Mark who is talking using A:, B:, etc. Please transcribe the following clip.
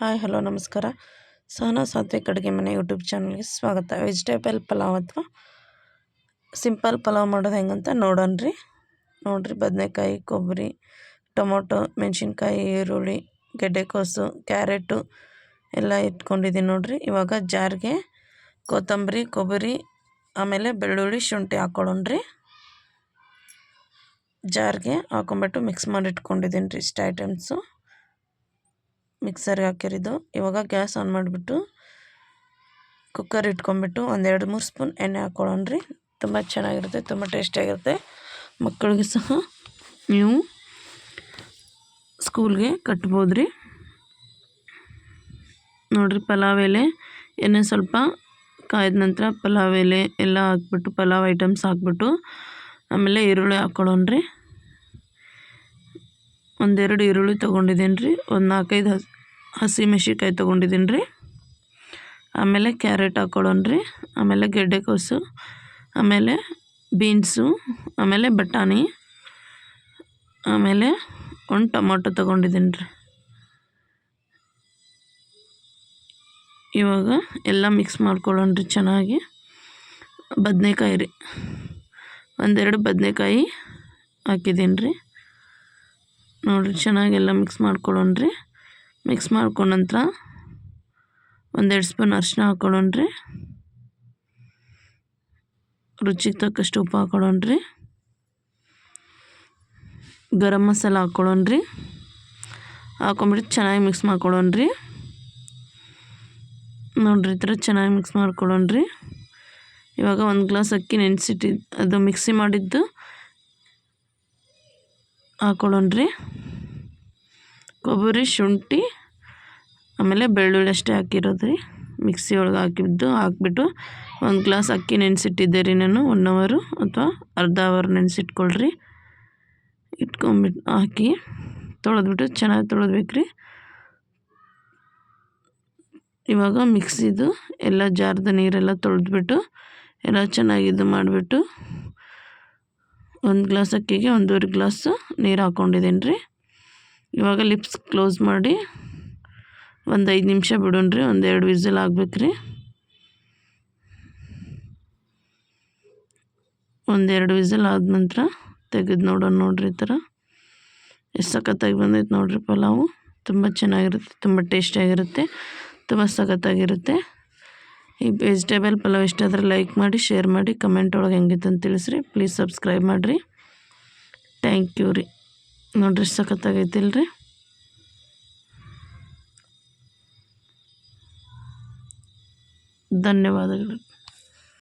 A: Hi, hello, ನಮಸ್ಕಾರ. ಸಹನಾ ಸಾತ್ವಿಕ್ ಅಡುಗೆ ಮನೆ ಯೂಟ್ಯೂಬ್ ಚಾನಲ್ಗೆ ಸ್ವಾಗತ. ವೆಜಿಟೇಬಲ್ ಪಲಾವ್ ಅಥವಾ ಸಿಂಪಲ್ ಪಲಾವ್ ಮಾಡೋದು ಹೆಂಗಂತ ರೀ. ನೋಡಿರಿ, ಬದನೆಕಾಯಿ, ಕೊಬ್ಬರಿ, ಟೊಮೊಟೊ, ಮೆಣಸಿನ್ಕಾಯಿ, ಈರುಳ್ಳಿ, ಗೆಡ್ಡೆಕೋಸು, ಕ್ಯಾರೆಟು ಎಲ್ಲ ಇಟ್ಕೊಂಡಿದ್ದೀನಿ ನೋಡಿರಿ. ಇವಾಗ ಜಾರ್ಗೆ ಕೊತ್ತಂಬರಿ, ಕೊಬ್ಬರಿ, ಆಮೇಲೆ ಬೆಳ್ಳುಳ್ಳಿ ಶುಂಠಿ ಹಾಕ್ಕೊಳ್ಳೋಣ್ರಿ ಜಾರ್ಗೆ ಹಾಕೊಂಬಿಟ್ಟು ಮಿಕ್ಸ್ ಮಾಡಿ ಇಟ್ಕೊಂಡಿದ್ದೀನಿ ರೀ ಇಷ್ಟು ಐಟಮ್ಸು ಮಿಕ್ಸರ್ಗೆ ಹಾಕಿರಿದ್ದು ಇವಾಗ ಗ್ಯಾಸ್ ಆನ್ ಮಾಡಿಬಿಟ್ಟು ಕುಕ್ಕರ್ ಇಟ್ಕೊಂಬಿಟ್ಟು ಒಂದೆರಡು ಮೂರು ಸ್ಪೂನ್ ಎಣ್ಣೆ ಹಾಕ್ಕೊಳ್ಳೋಣ್ರಿ ತುಂಬ ಚೆನ್ನಾಗಿರುತ್ತೆ, ತುಂಬ ಟೇಸ್ಟಿಯಾಗಿರುತ್ತೆ ಮಕ್ಕಳಿಗೆ ಸಹ ನೀವು ಸ್ಕೂಲ್ಗೆ ಕಟ್ಬೋದು ರೀ. ನೋಡಿರಿ ಪಲಾವ್ ಎಲೆ, ಎಣ್ಣೆ ಸ್ವಲ್ಪ ಕಾಯ್ದ ನಂತರ ಪಲಾವ್ ಎಲೆ ಎಲ್ಲ ಹಾಕ್ಬಿಟ್ಟು, ಪಲಾವ್ ಐಟಮ್ಸ್ ಹಾಕ್ಬಿಟ್ಟು ಆಮೇಲೆ ಈರುಳ್ಳಿ ಹಾಕ್ಕೊಳ್ಳೋಣ್ರಿ ಒಂದೆರಡು ಈರುಳ್ಳಿ ತೊಗೊಂಡಿದ್ದೀನಿ ರೀ. ಒಂದು ನಾಲ್ಕೈದು ಹಸಿ ಮೆಣಸಿನ್ಕಾಯಿ ತೊಗೊಂಡಿದ್ದೀನಿ ರೀ ಆಮೇಲೆ ಕ್ಯಾರೆಟ್ ಹಾಕ್ಕೊಳ್ಳೋಣ್ರಿ ಆಮೇಲೆ ಗೆಡ್ಡೆಕೋಸು ಆಮೇಲೆ ಬೀನ್ಸು. ಆಮೇಲೆ ಬಟಾಣಿ. ಆಮೇಲೆ ಒಂದು ಟೊಮೊಟೊ ತೊಗೊಂಡಿದ್ದೀನಿ ರೀ ಇವಾಗ ಎಲ್ಲ ಮಿಕ್ಸ್ ಮಾಡ್ಕೊಳ್ಳೋಣ ರೀ ಚೆನ್ನಾಗಿ. ಬದನೇಕಾಯಿ ರೀ. ಒಂದೆರಡು ಬದನೇಕಾಯಿ ಹಾಕಿದ್ದೀನಿ ರೀ ನೋಡಿರಿ ಚೆನ್ನಾಗಿ ಎಲ್ಲ ಮಿಕ್ಸ್ ಮಾಡ್ಕೊಳ್ಳೋಣ್ರಿ. ಮಿಕ್ಸ್ ಮಾಡ್ಕೊಂಡ ನಂತರ ಒಂದೆರಡು ಸ್ಪೂನ್ ಅರಿಶಿನ ಹಾಕ್ಕೊಳ್ಳೋಣ್ರಿ ರುಚಿಗೆ ತಕ್ಕಷ್ಟು ಉಪ್ಪು ಹಾಕೊಳ್ಳೋಣ್ರಿ ಗರಂ ಮಸಾಲ ಹಾಕ್ಕೊಳ್ಳೋಣ್ರಿ ಹಾಕೊಂಬಿಟ್ಟು ಚೆನ್ನಾಗಿ ಮಿಕ್ಸ್ ಮಾಡ್ಕೊಳ್ಳೋಣ್ರಿ ನೋಡ್ರಿ ಈ ಥರ ಚೆನ್ನಾಗಿ ಮಿಕ್ಸ್ ಮಾಡ್ಕೊಳ್ಳೋಣ್ರಿ ಇವಾಗ ಒಂದು ಗ್ಲಾಸ್ ಅಕ್ಕಿ ನೆನೆಸಿಟ್ಟಿದ್ದು ಅದು ಮಿಕ್ಸಿ ಮಾಡಿದ್ದು ಹಾಕೊಳ್ಳೋಣ್ರಿ ಕೊಬ್ಬರಿ ಶುಂಠಿ ಆಮೇಲೆ ಬೆಳ್ಳುಳ್ಳಿ ಅಷ್ಟೇ ಹಾಕಿರೋದು ರೀ. ಮಿಕ್ಸಿ ಒಳಗೆ ಹಾಕಿದ್ದು, ಹಾಕ್ಬಿಟ್ಟು ಒಂದು ಗ್ಲಾಸ್ ಅಕ್ಕಿ ನೆನೆಸಿಟ್ಟಿದ್ದೆ ರೀ ನಾನು ಒನ್ ಅವರು ಅಥವಾ ಅರ್ಧ ಅವರ್ ನೆನೆಸಿಟ್ಕೊಳ್ರಿ. ಇಟ್ಕೊಂಬಿಟ್ಟು ಹಾಕಿ ತೊಳೆದ್ಬಿಟ್ಟು ಚೆನ್ನಾಗಿ ತೊಳೆದ್ಬೇಕು ರೀ ಇವಾಗ ಮಿಕ್ಸಿದು ಎಲ್ಲ ಜಾರದ ನೀರೆಲ್ಲ ತೊಳೆದ್ಬಿಟ್ಟು ಎಲ್ಲ ಚೆನ್ನಾಗಿ ಇದು ಮಾಡಿಬಿಟ್ಟು ಒಂದು ಗ್ಲಾಸ್ ಅಕ್ಕಿಗೆ ಒಂದೂವರೆ ಗ್ಲಾಸು ನೀರು ಹಾಕ್ಕೊಂಡಿದ್ದೀನಿ ರೀ ಇವಾಗ ಲಿಪ್ಸ್ ಕ್ಲೋಸ್ ಮಾಡಿ ಒಂದು ಐದು ನಿಮಿಷ ಬಿಡೋಣ್ರಿ ಒಂದೆರಡು ವಿಸಿಲ್ ಆಗ್ಬೇಕು ರೀ ಒಂದೆರಡು ವಿಸಿಲ್ ಆದ ನಂತರ ತೆಗೆದು ನೋಡೋಣ ನೋಡ್ರಿ ಈ ಥರ. ಎಷ್ಟು ಸಖತ್ತಾಗಿ ಬಂದೈತೆ ನೋಡ್ರಿ ಪಲಾವು. ತುಂಬ ಚೆನ್ನಾಗಿರುತ್ತೆ, ತುಂಬ ಟೇಸ್ಟಿಯಾಗಿರುತ್ತೆ ತುಂಬ ಸಖತ್ತಾಗಿರುತ್ತೆ. ಈ ವೆಜಿಟೇಬಲ್ ಪಲಾವ್ ಇಷ್ಟ ಆದರೆ ಲೈಕ್ ಮಾಡಿ, ಶೇರ್ ಮಾಡಿ, ಕಮೆಂಟ್ ಒಳಗೆ ಹೆಂಗಿತ್ತು ಅಂತ ತಿಳಿಸ್ರಿ. ಪ್ಲೀಸ್ ಸಬ್ಸ್ಕ್ರೈಬ್ ಮಾಡಿರಿ. ಥ್ಯಾಂಕ್ ಯು ರೀ. ನೋಡ್ರಿ ಸಖತ್ತಾಗೈತಿಲ್ಲ ರೀ ಧನ್ಯವಾದಗಳು